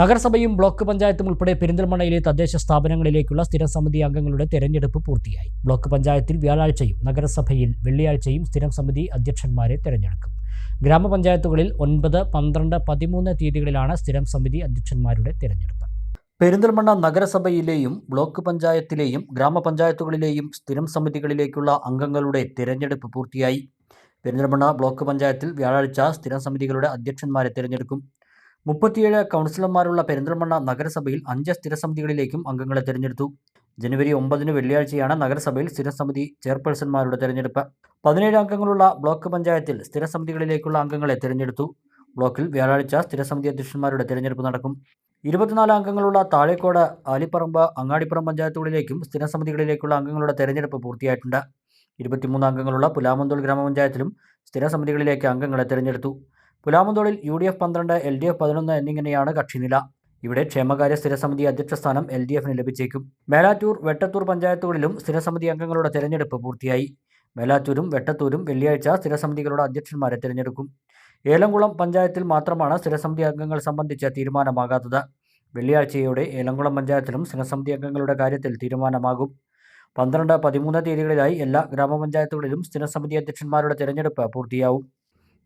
നഗരസഭയും ബ്ലോക്ക് പഞ്ചായത്തും ഉൾപ്പെടെ പെരിന്തൽമണ്ണയിലെ തദ്ദേശ സ്ഥാപനങ്ങളിലേക്കുള്ള സ്ഥിരം സമിതി അംഗങ്ങളുടെ തെരഞ്ഞെടുപ്പ് പൂർത്തിയായി. ബ്ലോക്ക് പഞ്ചായത്തിൽ വ്യാഴാഴ്ചയും നഗരസഭയിൽ വെള്ളിയാഴ്ചയും സ്ഥിരം സമിതി അധ്യക്ഷന്മാരെ തെരഞ്ഞെടുക്കും. ഗ്രാമപഞ്ചായത്തുകളിൽ ഒൻപത് പന്ത്രണ്ട് പതിമൂന്ന് തീയതികളിലാണ് സ്ഥിരം സമിതി അധ്യക്ഷന്മാരുടെ തെരഞ്ഞെടുപ്പ്. പെരിന്തൽമണ്ണ നഗരസഭയിലെയും ബ്ലോക്ക് പഞ്ചായത്തിലെയും ഗ്രാമപഞ്ചായത്തുകളിലെയും സ്ഥിരം സമിതികളിലേക്കുള്ള അംഗങ്ങളുടെ തിരഞ്ഞെടുപ്പ് പൂർത്തിയായി. പെരിന്തൽമണ്ണ ബ്ലോക്ക് പഞ്ചായത്തിൽ വ്യാഴാഴ്ച സ്ഥിരം സമിതികളുടെ അധ്യക്ഷന്മാരെ തിരഞ്ഞെടുക്കും. മുപ്പത്തിയേഴ് കൗൺസിലർമാരുള്ള പെരിന്തൽമണ്ണ നഗരസഭയിൽ അഞ്ച് സ്ഥിരസമിതികളിലേക്കും അംഗങ്ങളെ തിരഞ്ഞെടുത്തു. ജനുവരി ഒമ്പതിന് വെള്ളിയാഴ്ചയാണ് നഗരസഭയിൽ സ്ഥിരസമിതി ചെയർപേഴ്സൺമാരുടെ തെരഞ്ഞെടുപ്പ്. പതിനേഴ് അംഗങ്ങളുള്ള ബ്ലോക്ക് പഞ്ചായത്തിൽ സ്ഥിരസമിതികളിലേക്കുള്ള അംഗങ്ങളെ തിരഞ്ഞെടുത്തു. ബ്ലോക്കിൽ വ്യാഴാഴ്ച സ്ഥിരസമിതി അധ്യക്ഷന്മാരുടെ തെരഞ്ഞെടുപ്പ് നടക്കും. ഇരുപത്തിനാല് അംഗങ്ങളുള്ള താഴേക്കോട് ആലിപ്പറമ്പ് അങ്ങാടിപ്പുറം പഞ്ചായത്തുകളിലേക്കും സ്ഥിരസമിതികളിലേക്കുള്ള അംഗങ്ങളുടെ തെരഞ്ഞെടുപ്പ് പൂർത്തിയായിട്ടുണ്ട്. ഇരുപത്തിമൂന്ന് അംഗങ്ങളുള്ള പുലാമന്തോൾ ഗ്രാമപഞ്ചായത്തിലും സ്ഥിരസമിതികളിലേക്ക് അംഗങ്ങളെ തെരഞ്ഞെടുത്തു. പുലാമന്തോളിൽ യു ഡി എഫ് പന്ത്രണ്ട് എൽ ഡി എഫ് പതിനൊന്ന് എന്നിങ്ങനെയാണ് കക്ഷിനില. ഇവിടെ ക്ഷേമകാര്യ സ്ഥിരസമിതി അധ്യക്ഷ സ്ഥാനം എൽ ഡി എഫിന് ലഭിച്ചേക്കും. മേലാറ്റൂർ വെട്ടത്തൂർ പഞ്ചായത്തുകളിലും സ്ഥിരസമിതി അംഗങ്ങളുടെ തെരഞ്ഞെടുപ്പ് പൂർത്തിയായി. മേലാറ്റൂരും വെട്ടത്തൂരും വെള്ളിയാഴ്ച സ്ഥിരസമിതികളുടെ അധ്യക്ഷന്മാരെ തിരഞ്ഞെടുക്കും. ഏലംകുളം പഞ്ചായത്തിൽ മാത്രമാണ് സ്ഥിരസമിതി അംഗങ്ങൾ സംബന്ധിച്ച തീരുമാനമാകാത്തത്. വെള്ളിയാഴ്ചയോടെ ഏലംകുളം പഞ്ചായത്തിലും സ്ഥിരസമിതി അംഗങ്ങളുടെ കാര്യത്തിൽ തീരുമാനമാകും. പന്ത്രണ്ട് പതിമൂന്ന് തീയതികളിലായി എല്ലാ ഗ്രാമപഞ്ചായത്തുകളിലും സ്ഥിരസമിതി അധ്യക്ഷന്മാരുടെ തിരഞ്ഞെടുപ്പ് പൂർത്തിയാവും.